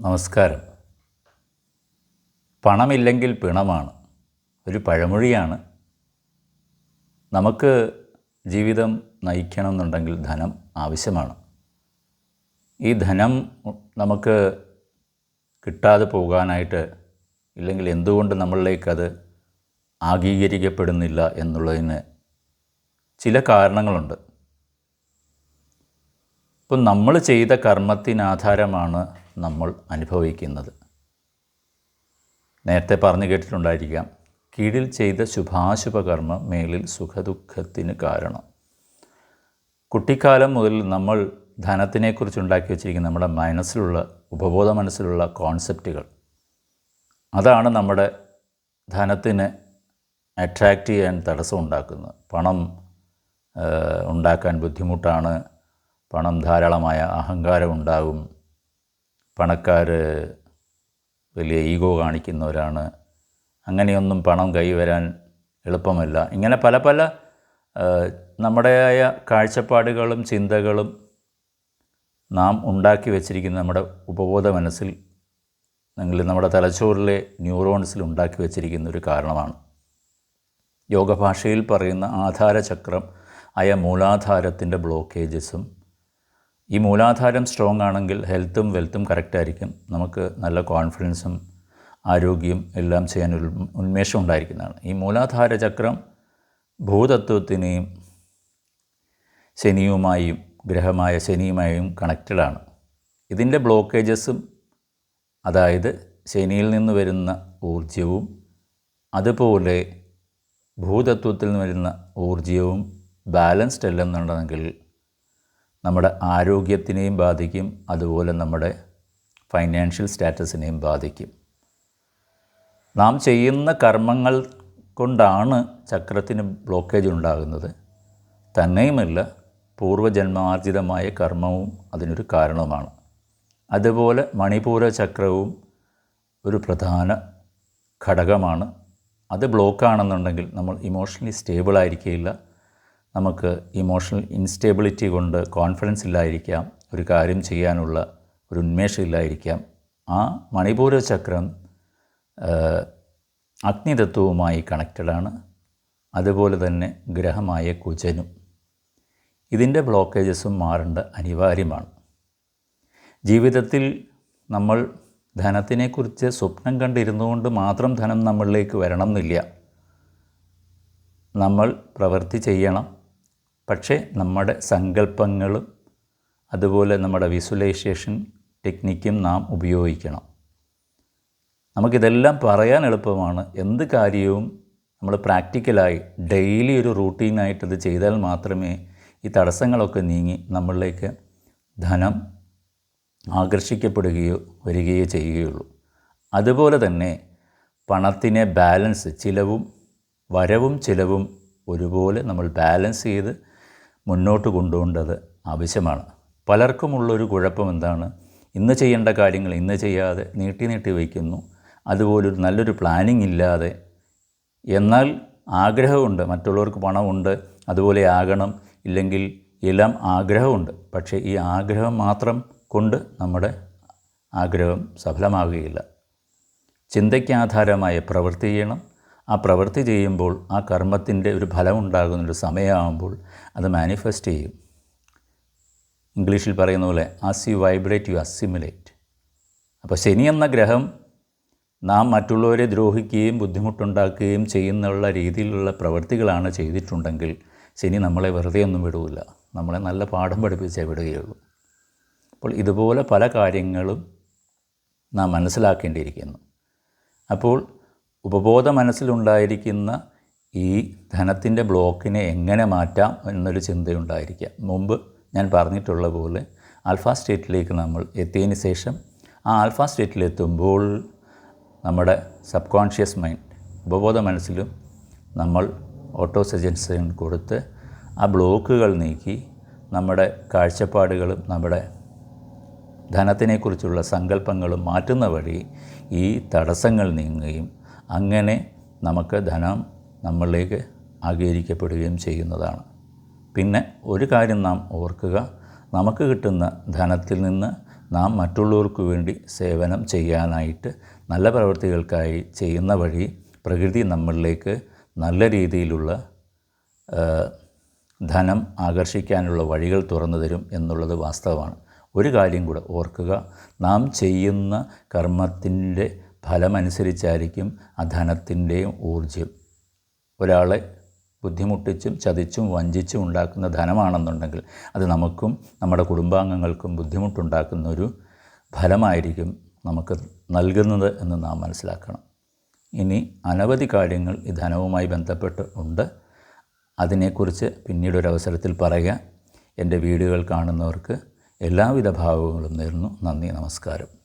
നമസ്കാരം. പണമില്ലെങ്കിൽ പിണമാണ്. ഒരു പഴമൊഴിയാണ്. നമുക്ക് ജീവിതം നയിക്കണം എന്നുണ്ടെങ്കിൽ ധനം ആവശ്യമാണ്. ഈ ധനം നമുക്ക് കിട്ടാതെ പോകാനായിട്ട് ഇല്ലെങ്കിൽ എന്തുകൊണ്ട് നമ്മളിലേക്കത് ആഗീകരിക്കപ്പെടുന്നില്ല എന്നുള്ളതിന് ചില കാരണങ്ങളുണ്ട്. ഇപ്പം നമ്മൾ ചെയ്ത കർമ്മത്തിനാധാരമാണ് നമ്മൾ അനുഭവിക്കുന്നത്. നേരത്തെ പറഞ്ഞു കേട്ടിട്ടുണ്ടായിരിക്കാം കീഴിൽ ചെയ്ത ശുഭാശുഭകർമ്മം മേലിൽ സുഖദുഃഖത്തിന് കാരണം. കുട്ടിക്കാലം മുതൽ നമ്മൾ ധനത്തിനെക്കുറിച്ച് ഉണ്ടാക്കി വച്ചിരിക്കുന്ന നമ്മുടെ മനസ്സിലുള്ള ഉപബോധ മനസ്സിലുള്ള കോൺസെപ്റ്റുകൾ അതാണ് നമ്മുടെ ധനത്തിന് അട്രാക്റ്റ് ചെയ്യാൻ തടസ്സം ഉണ്ടാക്കുന്നത്. പണം ഉണ്ടാക്കാൻ ബുദ്ധിമുട്ടാണ്. പണം ധാരാളമായ അഹങ്കാരം ഉണ്ടാകും. പണക്കാർ വലിയ ഈഗോ കാണിക്കുന്നവരാണ്. അങ്ങനെയൊന്നും പണം കൈവരാൻ എളുപ്പമല്ല. ഇങ്ങനെ പല പല നമ്മുടേതായ കാഴ്ചപ്പാടുകളും ചിന്തകളും നാം ഉണ്ടാക്കി വച്ചിരിക്കുന്ന നമ്മുടെ ഉപബോധ മനസ്സിൽ അല്ലെങ്കിൽ നമ്മുടെ തലച്ചോറിലെ ന്യൂറോൺസിൽ ഉണ്ടാക്കി വച്ചിരിക്കുന്ന ഒരു കാരണമാണ്. യോഗഭാഷയിൽ പറയുന്ന ആധാരചക്രം ആയ മൂലാധാരത്തിന്റെ ബ്ലോക്കേജസും ഈ മൂലാധാരം സ്ട്രോങ് ആണെങ്കിൽ ഹെൽത്തും വെൽത്തും കറക്റ്റായിരിക്കും നമുക്ക് നല്ല കോൺഫിഡൻസും ആരോഗ്യം എല്ലാം ചെയ്യാൻ ഒരു ഉന്മേഷം ഉണ്ടായിരിക്കുന്നതാണ്. ഈ മൂലാധാര ചക്രം ഭൂതത്വത്തിനെയും ശനിയുമായും ഗ്രഹമായ ശനിയുമായും കണക്റ്റഡാണ് ഇതിന്റെ ബ്ലോക്കേജസും അതായത് ശനിയിൽ നിന്ന് വരുന്ന ഊർജവും അതുപോലെ ഭൂതത്വത്തിൽ നിന്ന് വരുന്ന ഊർജവും ബാലൻസ്ഡ് അല്ലെന്നുണ്ടെങ്കിൽ നമ്മുടെ ആരോഗ്യത്തിനെയും ബാധിക്കും അതുപോലെ നമ്മുടെ ഫൈനാൻഷ്യൽ സ്റ്റാറ്റസിനെയും ബാധിക്കും. നാം ചെയ്യുന്ന കർമ്മങ്ങൾ കൊണ്ടാണ് ചക്രത്തിന് ബ്ലോക്കേജ് ഉണ്ടാകുന്നത്. തന്നെയുമല്ല പൂർവജന്മാർജിതമായ കർമ്മവും അതിനൊരു കാരണവുമാണ്. അതുപോലെ മണിപൂര ചക്രവും ഒരു പ്രധാന ഘടകമാണ്. അത് ബ്ലോക്കാണെന്നുണ്ടെങ്കിൽ നമ്മൾ ഇമോഷണലി സ്റ്റേബിൾ ആയിരിക്കില്ല നമുക്ക് ഇമോഷണൽ ഇൻസ്റ്റേബിലിറ്റി കൊണ്ട് കോൺഫിഡൻസ് ഇല്ലായിരിക്കാം ഒരു കാര്യം ചെയ്യാനുള്ള ഒരു ഉന്മേഷം ഇല്ലായിരിക്കാം. ആ മണിപൂര ചക്രം അഗ്നിതത്വവുമായി കണക്റ്റഡാണ് അതുപോലെ തന്നെ ഗ്രഹമായ കുജനും. ഇതിന്റെ ബ്ലോക്കേജസും മാറേണ്ട അനിവാര്യമാണ്. ജീവിതത്തിൽ നമ്മൾ ധനത്തിനെക്കുറിച്ച് സ്വപ്നം കണ്ടിരുന്നുകൊണ്ട് മാത്രം ധനം നമ്മളിലേക്ക് വരണം എന്നില്ല നമ്മൾ പ്രവൃത്തി ചെയ്യണം. പക്ഷേ നമ്മുടെ സങ്കല്പങ്ങളും അതുപോലെ നമ്മുടെ വിസുലൈസേഷൻ ടെക്നിക്കും നാം ഉപയോഗിക്കണം. നമുക്കിതെല്ലാം പറയാൻ എളുപ്പമാണ്. എന്ത് കാര്യവും നമ്മൾ പ്രാക്ടിക്കലായി ഡെയിലി ഒരു റൂട്ടീനായിട്ട് ഇത് ചെയ്താൽ മാത്രമേ ഈ തടസ്സങ്ങളൊക്കെ നീങ്ങി നമ്മളിലേക്ക് ധനം ആകർഷിക്കപ്പെടുകയോ വരികയോ ചെയ്യുകയുള്ളൂ. അതുപോലെ തന്നെ പണത്തിനെ ബാലൻസ് ചിലവും വരവും ചിലവും ഒരുപോലെ നമ്മൾ ബാലൻസ് ചെയ്ത് മുന്നോട്ട് കൊണ്ടുപോകേണ്ടത് ആവശ്യമാണ്. പലർക്കുമുള്ളൊരു കുഴപ്പം എന്താണ് ഇന്ന് ചെയ്യേണ്ട കാര്യങ്ങൾ ഇന്ന് ചെയ്യാതെ നീട്ടി നീട്ടി വയ്ക്കുന്നു. അതുപോലൊരു നല്ലൊരു പ്ലാനിങ് ഇല്ലാതെ. എന്നാൽ ആഗ്രഹമുണ്ട്. മറ്റുള്ളവർക്ക് പണമുണ്ട്. അതുപോലെ ആകണം. ഇല്ലെങ്കിൽ എല്ലാം ആഗ്രഹമുണ്ട്. പക്ഷേ ഈ ആഗ്രഹം മാത്രം കൊണ്ട് നമ്മുടെ ആഗ്രഹം സഫലമാകുകയില്ല. ചിന്തയ്ക്കാധാരമായ പ്രവൃത്തി ചെയ്യണം. ആ പ്രവൃത്തി ചെയ്യുമ്പോൾ ആ കർമ്മത്തിന്റെ ഒരു ഫലമുണ്ടാകുന്നൊരു സമയമാകുമ്പോൾ അത് മാനിഫെസ്റ്റ് ചെയ്യും. ഇംഗ്ലീഷിൽ പറയുന്ന പോലെ as you vibrate you assimilate അപ്പോൾ ശനി എന്ന ഗ്രഹം നാം മറ്റുള്ളവരെ ദ്രോഹിക്കുകയും ബുദ്ധിമുട്ടുണ്ടാക്കുകയും ചെയ്യുന്നുള്ള രീതിയിലുള്ള പ്രവൃത്തികളാണ് ചെയ്തിട്ടുണ്ടെങ്കിൽ ശനി നമ്മളെ വെറുതെ ഒന്നും വിടൂല. നമ്മളെ നല്ല പാഠം പഠിപ്പിച്ചേ വിടുകയുള്ളൂ. അപ്പോൾ ഇതുപോലെ പല കാര്യങ്ങളും നാം മനസ്സിലാക്കേണ്ടിയിരിക്കുന്നു. അപ്പോൾ ഉപബോധ മനസ്സിലുണ്ടായിരിക്കുന്ന ഈ ധനത്തിന്റെ ബ്ലോക്കിനെ എങ്ങനെ മാറ്റാം എന്നൊരു ചിന്തയുണ്ടായിരിക്കാം. മുമ്പ് ഞാൻ പറഞ്ഞിട്ടുള്ള പോലെ ആൽഫ സ്റ്റേറ്റിലേക്ക് നമ്മൾ എത്തിയതിന് ശേഷം ആ ആൽഫ സ്റ്റേറ്റിലെത്തുമ്പോൾ നമ്മുടെ സബ് കോൺഷ്യസ് മൈൻഡ് ഉപബോധ മനസ്സിലും നമ്മൾ ഓട്ടോ സജൻസൻ കൊടുത്ത് ആ ബ്ലോക്കുകൾ നീക്കി നമ്മുടെ കാഴ്ചപ്പാടുകളും നമ്മുടെ ധനത്തിനെക്കുറിച്ചുള്ള സങ്കല്പങ്ങളും മാറ്റുന്ന വഴി ഈ തടസ്സങ്ങൾ നീങ്ങുകയും അങ്ങനെ നമുക്ക് ധനം നമ്മളിലേക്ക് ആകീകരിക്കപ്പെടുകയും ചെയ്യുന്നതാണ്. പിന്നെ ഒരു കാര്യം നാം ഓർക്കുക നമുക്ക് കിട്ടുന്ന ധനത്തിൽ നിന്ന് നാം മറ്റുള്ളവർക്ക് വേണ്ടി സേവനം ചെയ്യാനായിട്ട് നല്ല പ്രവൃത്തികൾക്കായി ചെയ്യുന്ന വഴി പ്രകൃതി നമ്മളിലേക്ക് നല്ല രീതിയിലുള്ള ധനം ആകർഷിക്കാനുള്ള വഴികൾ തുറന്നു തരും എന്നുള്ളത് വാസ്തവമാണ്. ഒരു കാര്യം കൂടെ ഓർക്കുക നാം ചെയ്യുന്ന കർമ്മത്തിന്റെ ഫലമനുസരിച്ചായിരിക്കും ആ ധനത്തിന്റെയും ഊർജം. ഒരാളെ ബുദ്ധിമുട്ടിച്ചും ചതിച്ചും വഞ്ചിച്ചും ഉണ്ടാക്കുന്ന ധനമാണെന്നുണ്ടെങ്കിൽ അത് നമുക്കും നമ്മുടെ കുടുംബാംഗങ്ങൾക്കും ബുദ്ധിമുട്ടുണ്ടാക്കുന്ന ഒരു ഫലമായിരിക്കും നമുക്ക് നൽകുന്നത് എന്ന് നാം മനസ്സിലാക്കണം. ഇനി അനവധി കാര്യങ്ങൾ ഈ ധനവുമായി ബന്ധപ്പെട്ട് ഉണ്ട്. അതിനെക്കുറിച്ച് പിന്നീടൊരവസരത്തിൽ പറയുക. എന്റെ വീഡിയോകൾ കാണുന്നവർക്ക് എല്ലാവിധ ഭാവങ്ങളും നേരുന്നു. നന്ദി നമസ്കാരം.